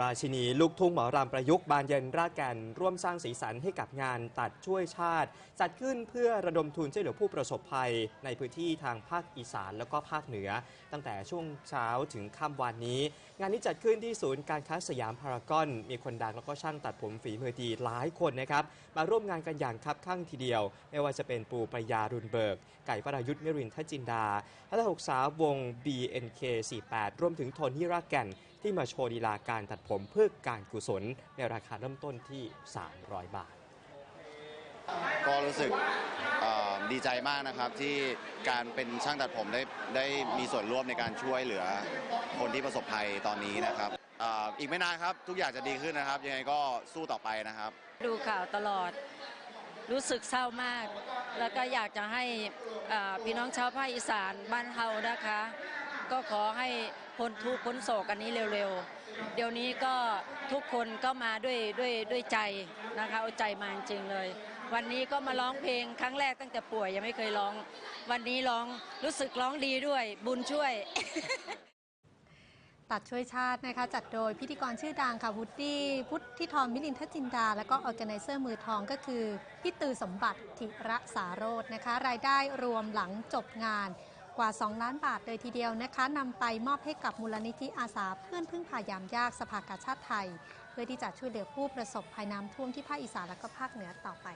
ราชินีลูกทุ่งหมอรำประยุกต์บานเย็นราแก่นร่วมสร้างสีสันให้กับงานตัดช่วยชาติ จัดขึ้นเพื่อระดมทุนช่วยเหลือผู้ประสบภัย ในพื้นที่ทางภาคอีสานแล้วก็ภาคเหนือ ตั้งแต่ช่วงเช้าถึงค่ำวันนี้ งานนี้จัดขึ้นที่ศูนย์การค้าสยามพารากอนมีคนดังแล้วก็ช่างตัดผมฝีมือดีหลายคนนะครับมาร่วมงานกันอย่างคับข้างทีเดียว ไม่ว่าจะเป็นปูปรยารุนเบิก ไก่วรายุทธ์มิรินทจินดาและหกสาววง BNK48 รวมถึงโทนี่รากแก่นที่มาโชว์ลีลาการตัดผมเพื่อการกุศลในราคาเริ่มต้นที่ 300 บาท ก็รู้สึกเอ่อดีใจมากนะครับที่การเป็นช่างตัดผมได้ได้มีส่วนร่วมในการช่วยเหลือคนที่ประสบภัยตอนนี้นะครับเอ่ออีกไม่นานครับทุกอย่างจะดีขึ้นนะครับ ยังไงก็สู้ต่อไปนะครับ ดูข่าวตลอดรู้สึกเศร้ามาก แล้วก็อยากจะให้อ่าพี่น้องชาวภาคอีสานบ้านเฮานะคะ ก็ขอให้ พ้นทุกข์พ้นโศกอันนี้เร็วๆ เดี๋ยวนี้ก็ทุกคนก็มาด้วยด้วยด้วยใจนะคะเอาใจมาจริงๆเลย วันนี้ก็มาร้องเพลงครั้งแรกตั้งแต่ป่วยยังไม่เคยร้อง วันนี้ร้องรู้สึกร้องดีด้วย บุญช่วย ตัดช่วยชาตินะคะ จัดโดยพิธีกรชื่อดังค่ะวุฒิพุทธิธรมิลินทจินดา และก็ออแกไนเซอร์มือทองก็คือพี่ตือสมบัติธิระสาโรจนะคะ รายได้รวมหลังจบงาน กว่า 2 ล้านบาทเลยทีเดียวนะคะนำไปมอบให้กับมูลนิธิอาสาเพื่อนพึ่งพายามยากสภากาชาติไทย เพื่อที่จะช่วยเหลือผู้ประสบภัยน้ำท่วมที่ภาคอีสานและก็ภาคเหนือต่อไป